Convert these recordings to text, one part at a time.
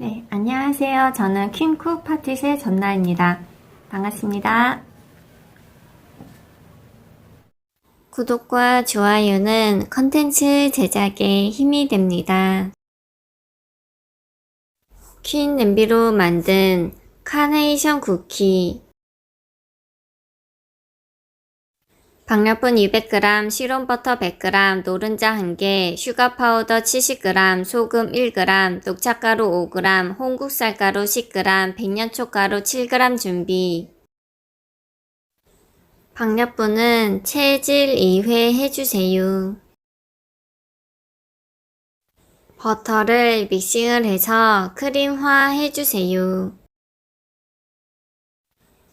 네, 안녕하세요. 저는 퀸쿡 파티의 전나입니다. 반갑습니다. 구독과 좋아요는 컨텐츠 제작에 힘이 됩니다. 퀸 냄비로 만든 카네이션 쿠키 박력분 200g, 시롬버터 100g, 노른자 1개, 슈가 파우더 70g, 소금 1g, 녹차가루 5g, 홍국살가루 10g, 백년초가루 7g 준비. 박력분은 체질 2회 해주세요. 버터를 믹싱을 해서 크림화 해주세요.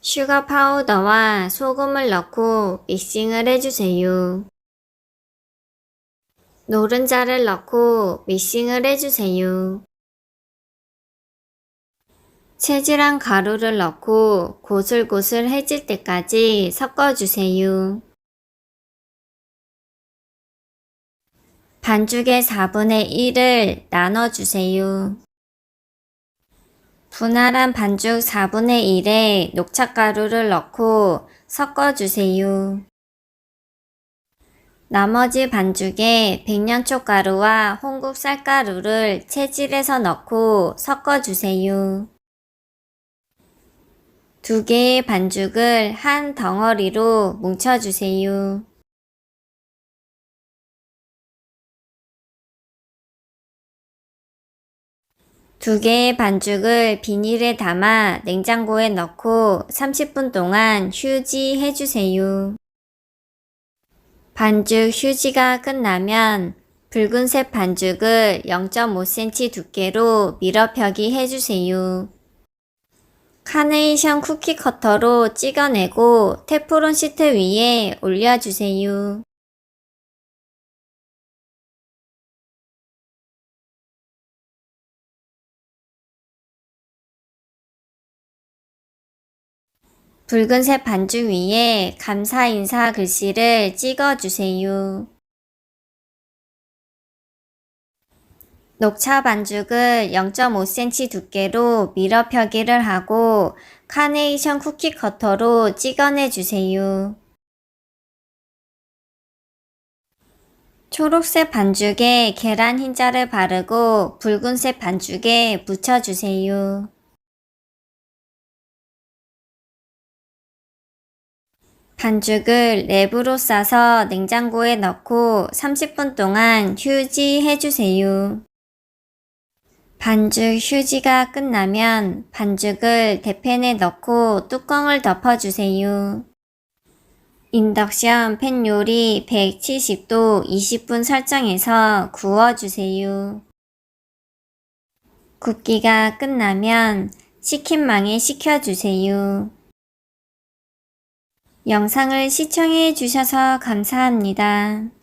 슈가 파우더와 소금을 넣고 믹싱을 해주세요. 노른자를 넣고 믹싱을 해주세요. 체질한 가루를 넣고 고슬고슬 해질 때까지 섞어주세요. 반죽의 4분의 1을 나눠주세요. 분할한 반죽 4분의 1에 녹차가루를 넣고 섞어주세요. 나머지 반죽에 백년초 가루와 홍국 쌀가루를 체질해서 넣고 섞어주세요. 두 개의 반죽을 한 덩어리로 뭉쳐주세요. 두 개의 반죽을 비닐에 담아 냉장고에 넣고 30분 동안 휴지 해 주세요. 반죽 휴지가 끝나면 붉은색 반죽을 0.5cm 두께로 밀어 펴기 해주세요. 카네이션 쿠키 커터로 찍어내고 테프론 시트 위에 올려주세요. 붉은색 반죽 위에 감사 인사 글씨를 찍어주세요. 녹차 반죽을 0.5cm 두께로 밀어 펴기를 하고 카네이션 쿠키 커터로 찍어내 주세요. 초록색 반죽에 계란 흰자를 바르고 붉은색 반죽에 묻혀주세요. 반죽을 랩으로 싸서 냉장고에 넣고 30분 동안 휴지해 주세요. 반죽 휴지가 끝나면 반죽을 대팬에 넣고 뚜껑을 덮어주세요. 인덕션 팬 요리 170도 20분 설정해서 구워주세요. 굽기가 끝나면 치킨망에 식혀주세요. 영상을 시청해 주셔서 감사합니다.